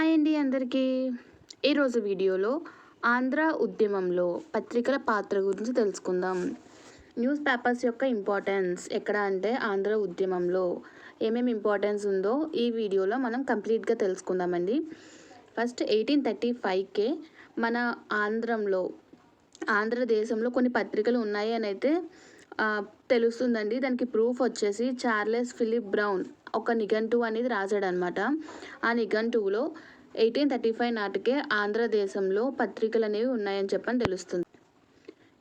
Hi అండి అందరికీ. ఈరోజు వీడియోలో ఆంధ్ర ఉద్యమంలో పత్రికల పాత్ర గురించి తెలుసుకుందాం. న్యూస్ పేపర్స్ యొక్క ఇంపార్టెన్స్ ఎక్కడ అంటే ఆంధ్ర ఉద్యమంలో ఏమేమి ఇంపార్టెన్స్ ఉందో ఈ వీడియోలో మనం కంప్లీట్గా తెలుసుకుందామండి. ఫస్ట్ ఎయిటీన్ థర్టీ ఫైవ్కే మన ఆంధ్రంలో ఆంధ్రదేశంలో కొన్ని పత్రికలు ఉన్నాయి అని అయితే తెలుస్తుందండి. దానికి ప్రూఫ్ వచ్చేసి చార్లెస్ ఫిలిప్ బ్రౌన్ ఒక నిఘంటువు అనేది రాశాడనమాట ఆ నిఘంటువులో ఎయిటీన్ థర్టీ ఫైవ్ నాటికే ఆంధ్రదేశంలో పత్రికలు అనేవి ఉన్నాయని చెప్పని తెలుస్తుంది.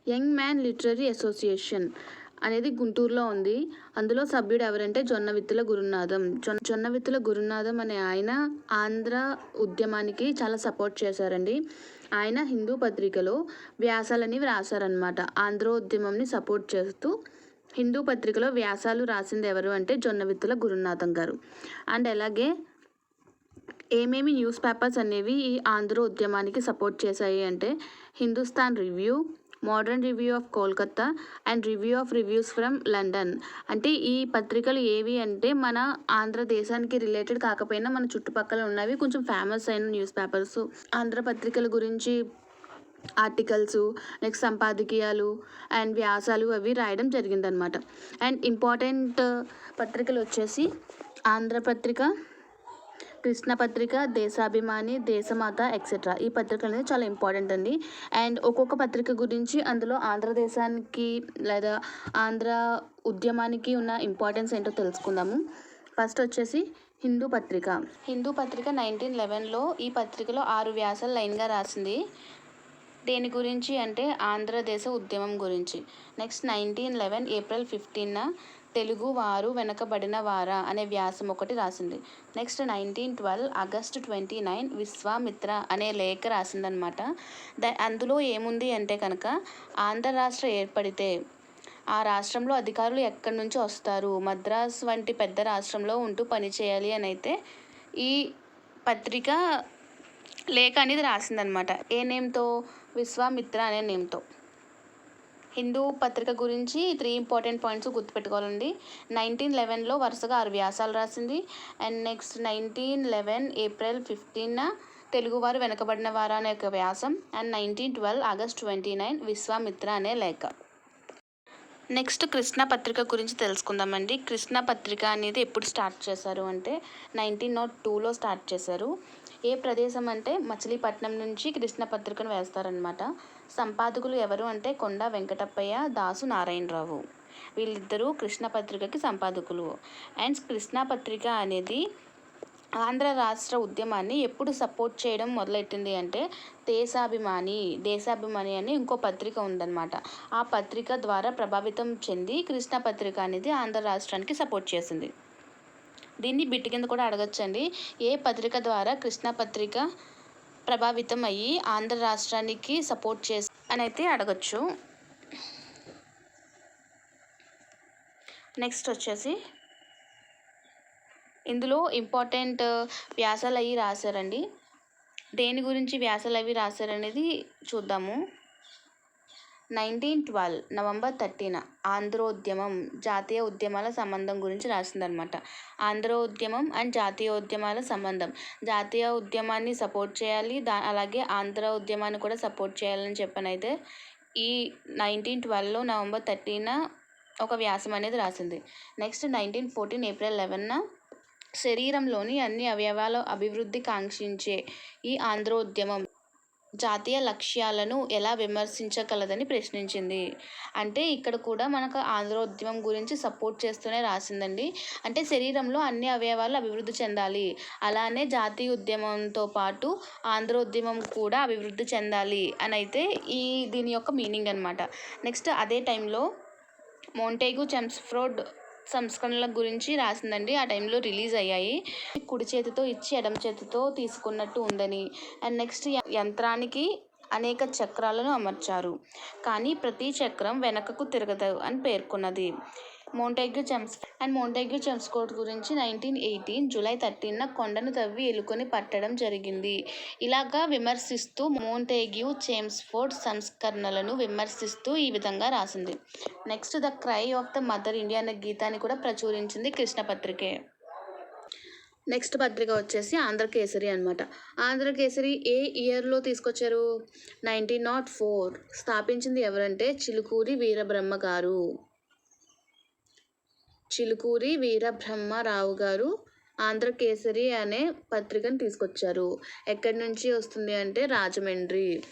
యంగ్ మ్యాన్ లిటరరీ అసోసియేషన్ అనేది గుంటూరులో ఉంది. అందులో సభ్యుడు ఎవరంటే జొన్నవిత్తుల గురునాథం. జొన్న జొన్నవిత్తుల గురునాథం అనే ఆయన ఆంధ్ర ఉద్యమానికి చాలా సపోర్ట్ చేశారండి. ఆయన హిందూ పత్రికలో వ్యాసాలని వ్రాసారనమాట ఆంధ్ర ఉద్యమంని సపోర్ట్ చేస్తూ హిందూ పత్రికలో వ్యాసాలు రాసింది ఎవరు అంటే జొన్నవిత్తుల గురునాథం గారు. అండ్ అలాగే ఏమేమి న్యూస్ పేపర్స్ అనేవి ఈ ఆంధ్ర ఉద్యమానికి సపోర్ట్ చేశాయి అంటే Hindustan review modern review of Kolkata and review of reviews from London. అంటే ఈ పత్రికలు ఏవి అంటే మన ఆంధ్రదేశానికి రిలేటెడ్ కాకపోయినా మన చుట్టుపక్కల ఉన్నవి కొంచెం ఫేమస్ అయిన న్యూస్ పేపర్స్. ఆంధ్ర పత్రికల గురించి ఆర్టికల్స్ నెక్స్ట్ సంపాదకీయాలు అండ్ వ్యాసాలు అవి రాయడం జరిగిందనమాట అండ్ ఇంపార్టెంట్ పత్రికలు వచ్చేసి ఆంధ్రపత్రిక కృష్ణ పత్రిక దేశాభిమాని దేశమాత ఎక్సెట్రా ఈ పత్రిక అనేది చాలా ఇంపార్టెంట్ అండి. అండ్ ఒక్కొక్క పత్రిక గురించి అందులో ఆంధ్రదేశానికి లేదా ఆంధ్ర ఉద్యమానికి ఉన్న ఇంపార్టెన్స్ ఏంటో తెలుసుకుందాము. ఫస్ట్ వచ్చేసి హిందూ పత్రిక. హిందూ పత్రిక నైన్టీన్ లెవెన్లో ఈ పత్రికలో ఆరు వ్యాసాలు లైన్గా రాసింది. దేని గురించి అంటే ఆంధ్రదేశ ఉద్యమం గురించి. Next nineteen eleven April ఫిఫ్టీన్న Telugu వారు వెనకబడిన వారా అనే వ్యాసం ఒకటి రాసింది. Next nineteen twelve August twenty nine Vishwamitra అనే లేఖ రాసిందనమాట. ద అందులో ఏముంది అంటే కనుక ఆంధ్ర రాష్ట్ర ఏర్పడితే ఆ రాష్ట్రంలో అధికారులు ఎక్కడి నుంచి వస్తారు? మద్రాస్ వంటి పెద్ద రాష్ట్రంలో ఉంటూ పనిచేయాలి అని అయితే ఈ పత్రిక లేఖ అనేది రాసిందనమాట. ఏ నేమ్తో? విశ్వామిత్ర అనే నేమ్తో. హిందూ పత్రిక గురించి త్రీ ఇంపార్టెంట్ పాయింట్స్ గుర్తుపెట్టుకోవాలండి. నైన్టీన్ లెవెన్లో వరుసగా ఆరు వ్యాసాలు రాసింది. And next nineteen eleven April fifteen తెలుగువారు వెనకబడిన వారా అనే ఒక వ్యాసం. And nineteen twelve August twenty nine Vishwamitra అనే లేఖ. నెక్స్ట్ కృష్ణ పత్రిక గురించి తెలుసుకుందామండి. కృష్ణ పత్రిక అనేది ఎప్పుడు స్టార్ట్ చేశారు అంటే నైన్టీన్ నాట్ టూలో స్టార్ట్ చేశారు. ఏ ప్రదేశం అంటే మచిలీపట్నం నుంచి కృష్ణ పత్రికను వేస్తారనమాట సంపాదకులు ఎవరు అంటే కొండ వెంకటప్పయ్య దాసు నారాయణరావు. వీళ్ళిద్దరూ కృష్ణ పత్రికకి సంపాదకులు. అండ్ కృష్ణపత్రిక అనేది ఆంధ్ర రాష్ట్ర ఉద్యమాన్ని ఎప్పుడు సపోర్ట్ చేయడం మొదలెట్టింది అంటే దేశాభిమాని దేశాభిమాని అని ఇంకో పత్రిక ఉందన్నమాట. ఆ పత్రిక ద్వారా ప్రభావితం చెంది కృష్ణ పత్రిక అనేది ఆంధ్ర రాష్ట్రానికి సపోర్ట్ చేసింది. దీన్ని బిట్టు కింద కూడా అడగచ్చండి. ఏ పత్రిక ద్వారా కృష్ణ పత్రిక ప్రభావితం అయ్యి ఆంధ్ర రాష్ట్రానికి సపోర్ట్ చేసి అని అయితే అడగచ్చు. నెక్స్ట్ వచ్చేసి ఇందులో ఇంపార్టెంట్ వ్యాసాలు అవి రాశారండి. దేని గురించి వ్యాసాలు అవి రాశారనేది చూద్దాము. నైన్టీన్ ట్వెల్వ్ నవంబర్ థర్టీన ఆంధ్రోద్యమం జాతీయ ఉద్యమాల సంబంధం గురించి రాసిందనమాట ఆంధ్ర ఉద్యమం అండ్ జాతీయ ఉద్యమాల సంబంధం. జాతీయ ఉద్యమాన్ని సపోర్ట్ చేయాలి దా అలాగే ఆంధ్ర ఉద్యమాన్ని కూడా సపోర్ట్ చేయాలని చెప్పనైతే ఈ నైన్టీన్ ట్వెల్వ్లో నవంబర్ థర్టీన ఒక వ్యాసం అనేది రాసింది. నెక్స్ట్ నైన్టీన్ ఫోర్టీన్ ఏప్రిల్ లెవెన్న శరీరంలోని అన్ని అవయవాల అభివృద్ధి కాంక్షించే ఈ ఆంధ్రోద్యమం జాతీయ లక్ష్యాలను ఎలా విమర్శించగలదని ప్రశ్నించింది. అంటే ఇక్కడ కూడా మనకు ఆంధ్రోద్యమం గురించి సపోర్ట్ చేస్తూనే రాసిందండి. అంటే శరీరంలో అన్ని అవయవాలు అభివృద్ధి చెందాలి. అలానే జాతీయ ఉద్యమంతో పాటు ఆంధ్రోద్యమం కూడా అభివృద్ధి చెందాలి అని అయితే ఈ దీని యొక్క మీనింగ్ అనమాట నెక్స్ట్ అదే టైంలో మోంటేగు చెమ్స్ఫ్రోడ్ సంస్కరణల గురించి రాసిందండి. ఆ టైంలో రిలీజ్ అయ్యాయి. కుడి చేతితో ఇచ్చి ఎడమ చేతితో తీసుకున్నట్టు ఉందని. అండ్ నెక్స్ట్ యంత్రానికి అనేక చక్రాలను అమర్చారు. కానీ ప్రతి చక్రం వెనకకు తిరగదు అని పేర్కొన్నది. మోంటెగ్యూ చెమ్స్ అండ్ మోంటేగ్యూ చెమ్స్కోట్ గురించి నైన్టీన్ ఎయిటీన్ జూలై థర్టీన్న కొండను తవ్వి ఎలుకొని పట్టడం జరిగింది. ఇలాగా విమర్శిస్తూ మోంటేగ్యూ చేమ్స్ఫోర్డ్ సంస్కరణలను విమర్శిస్తూ ఈ విధంగా రాసింది. Next the cry of the mother India అనే గీతాన్ని కూడా ప్రచురించింది కృష్ణ పత్రికే నెక్స్ట్ పత్రిక వచ్చేసి ఆంధ్రకేసరి అనమాట ఆంధ్రకేసరి ఏ ఇయర్లో తీసుకొచ్చారు? నైన్టీన్ నాట్ ఫోర్ స్థాపించింది ఎవరంటే చిలుకూరి వీరబ్రహ్మ గారు. చిలుకూరి వీరబ్రహ్మరావు గారు ఆంధ్రకేసరి అనే పత్రికను తీసుకొచ్చారు. ఎక్కడి నుంచి వస్తుంది అంటే రాజమండ్రి.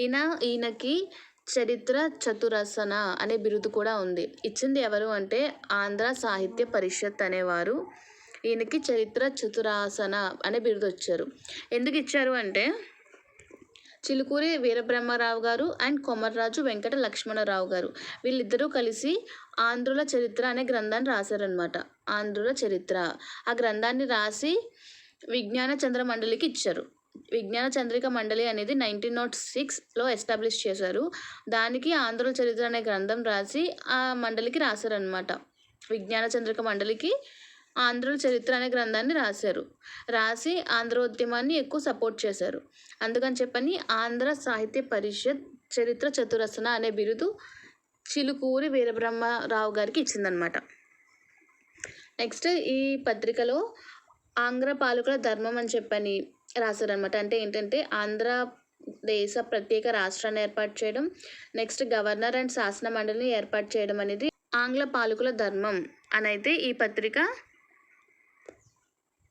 ఈయన ఈయనకి చరిత్ర చతురసన అనే బిరుదు కూడా ఉంది. ఇచ్చింది ఎవరు అంటే ఆంధ్ర సాహిత్య పరిషత్ అనేవారు. ఈయనకి చరిత్ర చతురాసన అనే బిరుదు వచ్చారు. ఎందుకు ఇచ్చారు అంటే చిలుకూరి వీరబ్రహ్మరావు గారు అండ్ కొమర్రాజు వెంకట లక్ష్మణరావు గారు. వీళ్ళిద్దరూ కలిసి ఆంధ్రుల చరిత్ర అనే గ్రంథాన్ని రాశారనమాట ఆంధ్రుల చరిత్ర. ఆ గ్రంథాన్ని రాసి విజ్ఞాన చంద్ర మండలికి ఇచ్చారు. విజ్ఞాన చంద్రిక మండలి అనేది నైన్టీన్ నాట్ సిక్స్లో ఎస్టాబ్లిష్ చేశారు. దానికి ఆంధ్రుల చరిత్ర అనే గ్రంథం రాసి ఆ మండలికి రాశారనమాట విజ్ఞాన చంద్రిక మండలికి ఆంధ్రుల చరిత్ర అనే గ్రంథాన్ని రాశారు. రాసి ఆంధ్రోద్యమాన్ని ఎక్కువ సపోర్ట్ చేశారు. అందుకని చెప్పని ఆంధ్ర సాహిత్య పరిషత్ చరిత్ర చతురసన అనే బిరుదు చిలుకూరి వీరబ్రహ్మరావు గారికి ఇచ్చిందనమాట నెక్స్ట్ ఈ పత్రికలో ఆంధ్ర పాలకుల ధర్మం అని చెప్పని రాశారనమాట అంటే ఏంటంటే ఆంధ్ర దేశ ప్రత్యేక రాష్ట్రాన్ని ఏర్పాటు చేయడం నెక్స్ట్ గవర్నర్ అండ్ శాసన మండలిని ఏర్పాటు చేయడం అనేది ఆంగ్ల పాలకుల ధర్మం అని అయితే ఈ పత్రిక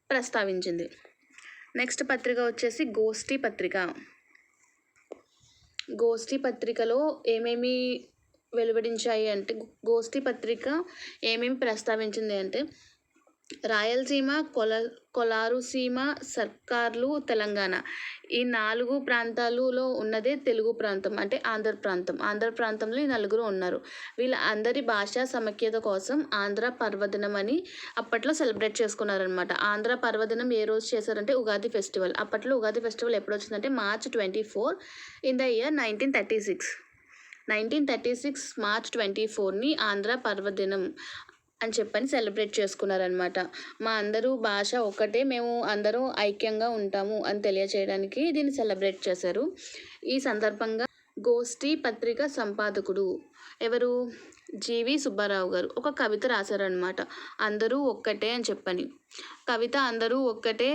ప్రస్తావించింది. నెక్స్ట్ పత్రిక వచ్చేసి గోష్ఠి పత్రిక. గోష్ఠి పత్రికలో ఏమేమి వెలువడించాయి అంటే గోష్ఠి పత్రిక ఏమేమి ప్రస్తావించింది అంటే రాయలసీమ కొల కొలారుసీమ సర్కార్లు తెలంగాణ. ఈ నాలుగు ప్రాంతాలలో ఉన్నదే తెలుగు ప్రాంతం అంటే ఆంధ్ర ప్రాంతం. ఆంధ్ర ప్రాంతంలో ఈ నలుగురు ఉన్నారు. వీళ్ళ అందరి భాషా సమైక్యత కోసం ఆంధ్ర పర్వదినం అని అప్పట్లో సెలబ్రేట్ చేసుకున్నారనమాట ఆంధ్ర పర్వదినం ఏ రోజు చేశారంటే ఉగాది ఫెస్టివల్. అప్పట్లో ఉగాది ఫెస్టివల్ ఎప్పుడు వచ్చిందంటే March twenty four in the year nineteen thirty six. Nineteen thirty six March twenty ఫోర్ని Andhra పర్వదినం అని చెప్పని సెలబ్రేట్ చేసుకున్నారనమాట మా అందరూ భాష ఒకటే మేము అందరూ ఐక్యంగా ఉంటాము అని తెలియచేయడానికి దీన్ని సెలబ్రేట్ చేశారు. ఈ సందర్భంగా గోష్ఠి పత్రిక సంపాదకుడు ఎవరు? జీవి సుబ్బారావు గారు ఒక కవిత రాశారనమాట అందరూ ఒక్కటే అని చెప్పని. కవిత అందరూ ఒక్కటే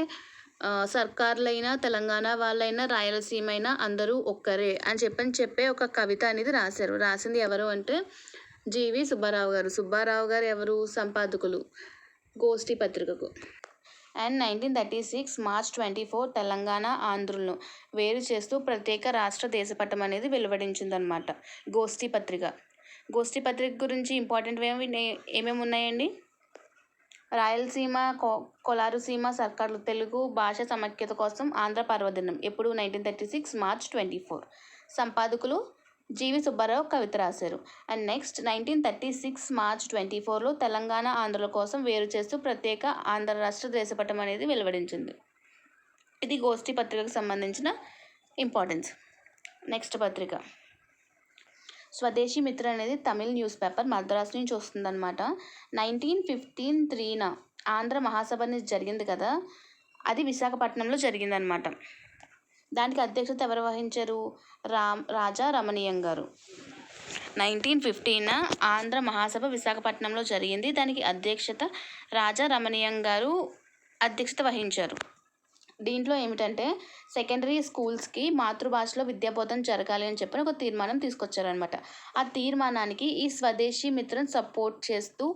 సర్కార్లైనా తెలంగాణ వాళ్ళైనా రాయలసీమైనా అందరూ ఒక్కరే అని చెప్పని చెప్పే ఒక కవిత అనేది రాశారు. రాసింది ఎవరు అంటే జీవి సుబ్బారావు గారు. సుబ్బారావు గారు ఎవరు? సంపాదకులు. గోష్ఠి పత్రికకు. And nineteen thirty six March twenty four Telangana ఆంధ్రులను వేరు చేస్తూ ప్రత్యేక రాష్ట్ర దేశపటం అనేది వెలువడించిందనమాట గోష్ఠి పత్రిక. గోష్ఠి పత్రిక గురించి ఇంపార్టెంట్ ఏమి ఏమేమి ఉన్నాయండి? రాయలసీమ కో కొలారుసీమ సర్కార్లు తెలుగు భాష సమైక్యత కోసం ఆంధ్ర పర్వదినం ఎప్పుడు? Nineteen thirty six March twenty four. సంపాదకులు G V Subbarao కవిత రాశారు. And next nineteen thirty six March twenty ఫోర్లో తెలంగాణ ఆంధ్రుల కోసం వేరు చేస్తూ ప్రత్యేక ఆంధ్ర రాష్ట్ర దేశపటం అనేది వెలువడించింది. ఇది గోష్ఠి పత్రికకు సంబంధించిన ఇంపార్టెన్స్. నెక్స్ట్ పత్రిక. స్వదేశీ మిత్ర అనేది తమిళ్ న్యూస్ పేపర్ మద్రాసు నుంచి వస్తుందన్నమాట. నైన్టీన్ ఫిఫ్టీన్ త్రీన ఆంధ్ర మహాసభ అనేది జరిగింది కదా? అది విశాఖపట్నంలో జరిగిందనమాట దానికి అధ్యక్షత ఎవరు వహించారు? రామ్ రాజా రమణీయం గారు. నైన్టీన్ ఫిఫ్టీన ఆంధ్ర మహాసభ విశాఖపట్నంలో జరిగింది. దానికి అధ్యక్షత రాజా రమణీయం గారు అధ్యక్షత వహించారు. దీంట్లో ఏమిటంటే సెకండరీ స్కూల్స్కి మాతృభాషలో విద్యాబోధన జరగాలి అని చెప్పి ఒక తీర్మానం తీసుకొచ్చారనమాట ఆ తీర్మానానికి ఈ స్వదేశీ మిత్రం సపోర్ట్ చేస్తూ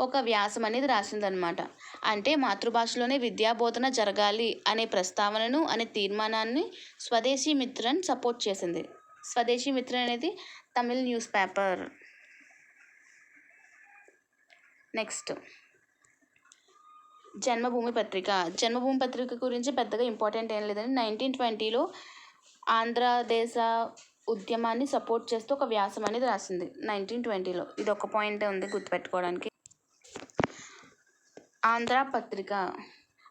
ఒక వ్యాసం అనేది రాసిందనమాట అంటే మాతృభాషలోనే విద్యాబోధన జరగాలి అనే ప్రస్తావనను అనే తీర్మానాన్ని స్వదేశీ మిత్రన్ సపోర్ట్ చేసింది. స్వదేశీ మిత్రన్ అనేది Tamil news paper. Next. Janmabhoomi పత్రిక. జన్మభూమి పత్రిక గురించి పెద్దగా ఇంపార్టెంట్ ఏం లేదని నైన్టీన్ ట్వంటీలో ఆంధ్రదేశ ఉద్యమాన్ని సపోర్ట్ చేస్తూ ఒక వ్యాసం అనేది రాసింది. నైన్టీన్ ట్వంటీలో. ఇది ఒక పాయింట్ ఉంది గుర్తుపెట్టుకోవడానికి. ఆంధ్ర పత్రిక.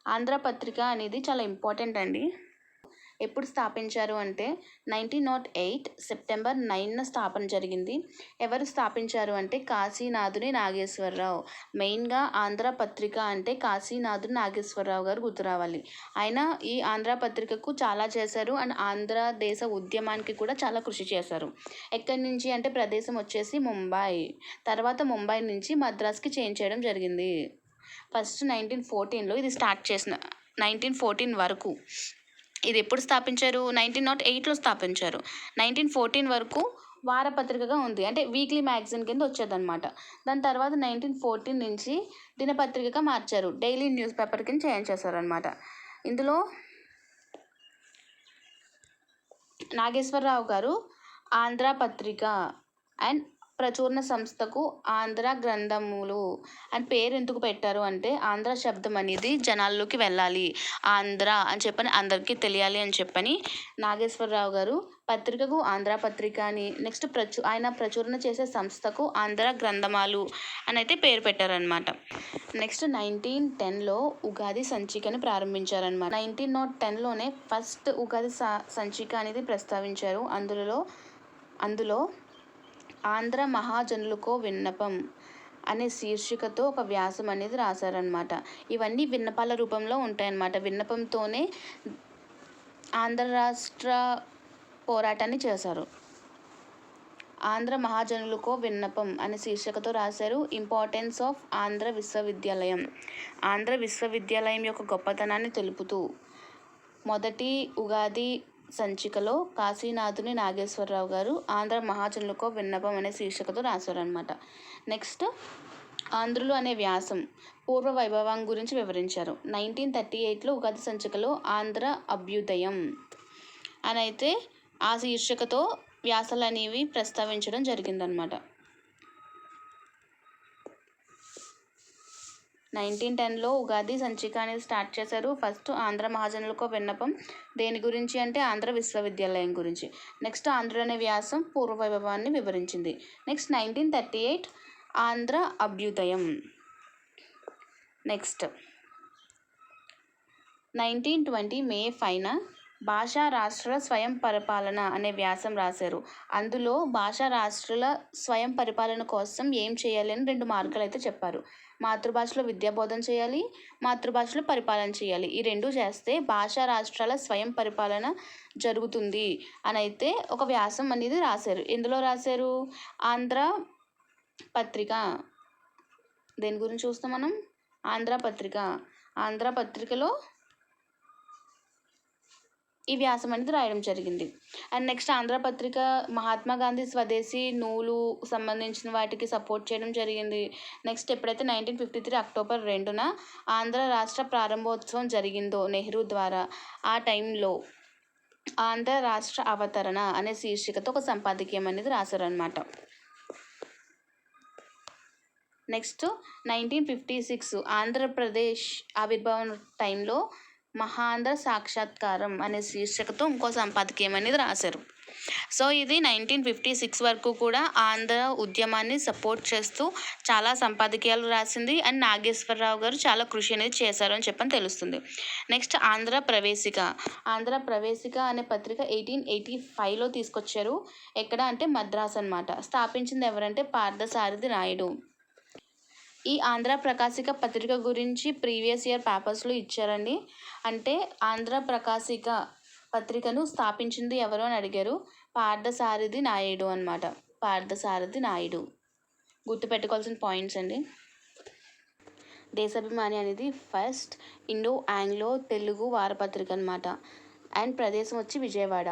ఆంధ్ర పత్రిక అనేది చాలా ఇంపార్టెంట్ అండి. ఎప్పుడు స్థాపించారు అంటే నైన్టీన్ నాట్ ఎయిట్ సెప్టెంబర్ నైన్న స్థాపన జరిగింది. ఎవరు స్థాపించారు అంటే కాశీనాథుని నాగేశ్వరరావు. మెయిన్గా ఆంధ్ర పత్రిక అంటే కాశీనాథుని నాగేశ్వరరావు గారు గుర్తు రావాలి. ఆయన ఈ ఆంధ్ర పత్రికకు చాలా చేశారు అండ్ ఆంధ్రదేశ ఉద్యమానికి కూడా చాలా కృషి చేశారు. ఎక్కడి నుంచి అంటే ప్రదేశం వచ్చేసి ముంబై. తర్వాత ముంబై నుంచి మద్రాస్కి చేంజ్ చేయడం జరిగింది. ఫస్ట్ నైన్టీన్ ఫోర్టీన్లో ఇది స్టార్ట్ చేసిన నైన్టీన్ ఫోర్టీన్ వరకు. ఇది ఎప్పుడు స్థాపించారు? నైన్టీన్ నాట్ ఎయిట్లో స్థాపించారు. నైన్టీన్ ఫోర్టీన్ వరకు వారపత్రికగా ఉంది. అంటే వీక్లీ మ్యాగజైన్ కింద వచ్చేదన్నమాట. దాని తర్వాత నైన్టీన్ ఫోర్టీన్ నుంచి దినపత్రికగా మార్చారు. డైలీ న్యూస్ పేపర్ కింద చేంజ్ చేశారనమాట ఇందులో నాగేశ్వరరావు గారు ఆంధ్ర పత్రిక అండ్ ప్రచురణ సంస్థకు ఆంధ్ర గ్రంథములు అని పేరు ఎందుకు పెట్టారు అంటే ఆంధ్ర శబ్దం అనేది జనాల్లోకి వెళ్ళాలి. ఆంధ్ర అని చెప్పని అందరికీ తెలియాలి అని చెప్పని నాగేశ్వరరావు గారు పత్రికకు ఆంధ్ర పత్రిక అని నెక్స్ట్ ప్రచు ఆయన ప్రచురణ చేసే సంస్థకు ఆంధ్ర గ్రంథమాలు అని అయితే పేరు పెట్టారనమాట నెక్స్ట్ నైన్టీన్ టెన్లో ఉగాది సంచికని ప్రారంభించారనమాట నైన్టీన్ నాట్ టెన్లోనే ఫస్ట్ ఉగాది స సంచిక అనేది ప్రస్తావించారు. అందులో అందులో ఆంధ్ర మహాజనులకో విన్నపం అనే శీర్షికతో ఒక వ్యాసం అనేది రాశారనమాట ఇవన్నీ విన్నపాల రూపంలో ఉంటాయన్నమాట. విన్నపంతోనే ఆంధ్ర రాష్ట్ర పోరాటాన్ని చేశారు. ఆంధ్ర మహాజనులకో విన్నపం అనే శీర్షికతో రాశారు. ఇంపార్టెన్స్ ఆఫ్ ఆంధ్ర విశ్వవిద్యాలయం. ఆంధ్ర విశ్వవిద్యాలయం యొక్క గొప్పతనాన్ని తెలుపుతూ మొదటి ఉగాది సంచికలో కాశీనాథుని నాగేశ్వరరావు గారు ఆంధ్ర మహాజనులకో విన్నపం అనే శీర్షికతో రాశారనమాట నెక్స్ట్ ఆంధ్రులు అనే వ్యాసం పూర్వ వైభవం గురించి వివరించారు. నైన్టీన్ థర్టీ ఎయిట్లో ఉగాది సంచికలో ఆంధ్ర అభ్యుదయం అని అయితే ఆ శీర్షికతో వ్యాసాలు అనేవి ప్రస్తావించడం జరిగిందనమాట నైన్టీన్ టెన్లో ఉగాది సంచిక అనేది స్టార్ట్ చేశారు. ఫస్ట్ ఆంధ్ర మహాజనులకు విన్నపం దేని గురించి అంటే ఆంధ్ర విశ్వవిద్యాలయం గురించి. నెక్స్ట్ ఆంధ్ర అనే వ్యాసం పూర్వ వైభవాన్ని వివరించింది. Next nineteen thirty eight Andhra అభ్యుదయం. Next nineteen twenty మే ఫైన భాషా రాష్ట్రాల స్వయం పరిపాలన అనే వ్యాసం రాశారు. అందులో భాషా రాష్ట్రాల స్వయం పరిపాలన కోసం ఏం చేయాలి అని రెండు మార్గాలు అయితే చెప్పారు. మాతృభాషలో విద్యాబోధన చేయాలి మాతృభాషలో పరిపాలన చేయాలి. ఈ రెండు చేస్తే భాషా రాష్ట్రాల స్వయం పరిపాలన జరుగుతుంది అని అయితే ఒక వ్యాసం అనేది రాశారు. ఎందులో రాశారు? ఆంధ్ర పత్రిక. దేని గురించి చూస్తాం మనం? ఆంధ్ర పత్రిక. ఆంధ్ర పత్రికలో ఈ వ్యాసం అనేది రాయడం జరిగింది. అండ్ నెక్స్ట్ ఆంధ్రపత్రిక మహాత్మా గాంధీ స్వదేశీ నూలు సంబంధించిన వాటికి సపోర్ట్ చేయడం జరిగింది. నెక్స్ట్ ఎప్పుడైతే నైన్టీన్ ఫిఫ్టీ త్రీ అక్టోబర్ రెండున ఆంధ్ర రాష్ట్ర ప్రారంభోత్సవం జరిగిందో నెహ్రూ ద్వారా ఆ టైంలో ఆంధ్ర రాష్ట్ర అవతరణ అనే శీర్షికతో ఒక సంపాదకీయం అనేది రాశారనమాట next nineteen fifty six Andhra Pradesh ఆవిర్భావం టైంలో మహాంధ్ర సాక్షాత్కారం అనే శీర్షికతో ఇంకో సంపాదకీయం అనేది రాశారు. సో ఇది నైన్టీన్ ఫిఫ్టీ సిక్స్ వరకు కూడా ఆంధ్ర ఉద్యమాన్ని సపోర్ట్ చేస్తూ చాలా సంపాదకీయాలు రాసింది అండ్ నాగేశ్వరరావు గారు చాలా కృషి అనేది చేశారు అని చెప్పని తెలుస్తుంది. నెక్స్ట్ ఆంధ్ర ప్రవేశిక. ఆంధ్ర ప్రవేశిక అనే పత్రిక ఎయిటీన్ ఎయిటీ ఫైవ్లో తీసుకొచ్చారు. ఎక్కడ అంటే మద్రాస్ అనమాట స్థాపించింది ఎవరంటే పార్థసారథి నాయుడు. ఈ ఆంధ్ర ప్రకాశిక పత్రిక గురించి ప్రీవియస్ ఇయర్ పేపర్స్లో ఇచ్చారండి. అంటే ఆంధ్ర ప్రకాశిక పత్రికను స్థాపించింది ఎవరు అని అడిగారు? పార్థసారథి నాయుడు అనమాట పార్థసారథి నాయుడు. గుర్తుపెట్టుకోవాల్సిన పాయింట్స్ అండి. దేశాభిమాని అనేది ఫస్ట్ ఇండో ఆంగ్లో తెలుగు వారపత్రిక అనమాట అండ్ ప్రదేశం వచ్చి విజయవాడ.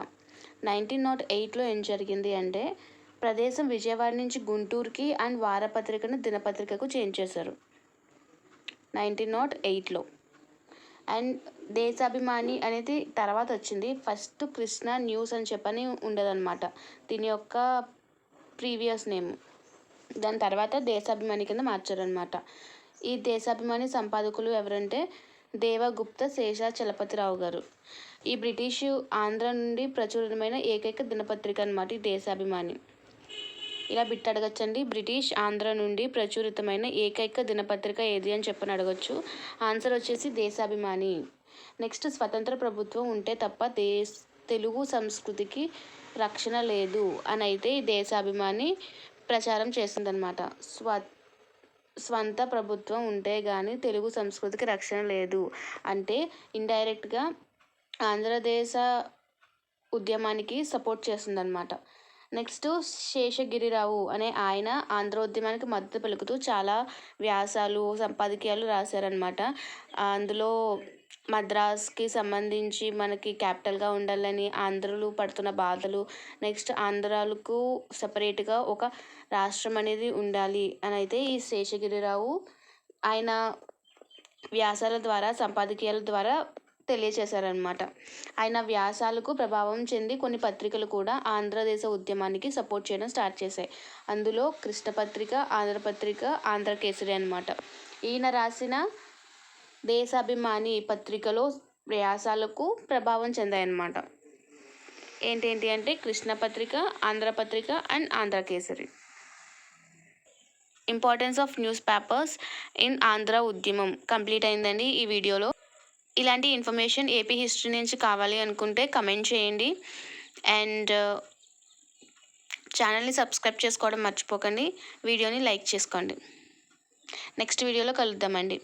నైన్టీన్ నాట్ ఎయిట్లో ఏం జరిగింది అంటే ప్రదేశం విజయవాడ నుంచి గుంటూరుకి అండ్ వారపత్రికను దినపత్రికకు చేంజ్ చేశారు. నైన్టీన్ నాట్ ఎయిట్లో. అండ్ దేశాభిమాని అనేది తర్వాత వచ్చింది. ఫస్ట్ కృష్ణ న్యూస్ అని చెప్పని ఉండదన్నమాట. దీని యొక్క ప్రీవియస్ నేమ్. దాని తర్వాత దేశాభిమాని కింద మార్చారనమాట ఈ దేశాభిమాని సంపాదకులు ఎవరంటే దేవగుప్త శేష చలపతిరావు గారు. ఈ బ్రిటిష్ ఆంధ్ర నుండి ప్రచురణమైన ఏకైక దినపత్రిక అనమాట ఈ దేశాభిమాని. ఇలా బిట్ అడగచ్చండి. బ్రిటిష్ ఆంధ్ర నుండి ప్రచురితమైన ఏకైక దినపత్రిక ఏది అని చెప్పని అడగచ్చు. ఆన్సర్ వచ్చేసి దేశాభిమాని. నెక్స్ట్ స్వతంత్ర ప్రభుత్వం ఉంటే తప్ప దేశ్ తెలుగు సంస్కృతికి రక్షణ లేదు అని అయితే ఈ దేశాభిమాని ప్రచారం చేసిందనమాట స్వ స్వంత ప్రభుత్వం ఉంటే కానీ తెలుగు సంస్కృతికి రక్షణ లేదు అంటే ఇండైరెక్ట్గా ఆంధ్రదేశ ఉద్యమానికి సపోర్ట్ చేస్తుందన్నమాట. నెక్స్ట్ శేషగిరిరావు అనే ఆయన ఆంధ్రోద్యమానికి మద్దతు పలుకుతూ చాలా వ్యాసాలు సంపాదకీయాలు రాశారనమాట అందులో మద్రాస్కి సంబంధించి మనకి క్యాపిటల్గా ఉండాలని ఆంధ్రులు పడుతున్న బాధలు నెక్స్ట్ ఆంధ్రాలకు సపరేట్గా ఒక రాష్ట్రం అనేది ఉండాలి అని అయితే ఈ శేషగిరిరావు ఆయన వ్యాసాల ద్వారా సంపాదకీయాల ద్వారా తెలియచేశారనమాట ఆయన వ్యాసాలకు ప్రభావం చెంది కొన్ని పత్రికలు కూడా ఆంధ్రదేశ ఉద్యమానికి సపోర్ట్ చేయడం స్టార్ట్ చేశాయి. అందులో కృష్ణపత్రిక ఆంధ్రపత్రిక ఆంధ్రకేసరి అనమాట ఈయన రాసిన దేశాభిమాని పత్రికలో వ్యాసాలకు ప్రభావం చెందాయన్నమాట. ఏంటేంటి అంటే Krishnapatrika Andhrapatrika and Andhrakesari. Importance of news papers in Andhra ఉద్యమం కంప్లీట్ అయిందండి ఈ వీడియోలో. ఇలాంటి ఇన్ఫర్మేషన్ ఏపీ హిస్టరీ నుంచి కావాలి అనుకుంటే కమెంట్ చేయండి. అండ్ uh, ఛానల్ని సబ్స్క్రైబ్ చేసుకోవడం మర్చిపోకండి. వీడియోని లైక్ చేసుకోండి. నెక్స్ట్ వీడియోలో కలుద్దామండి.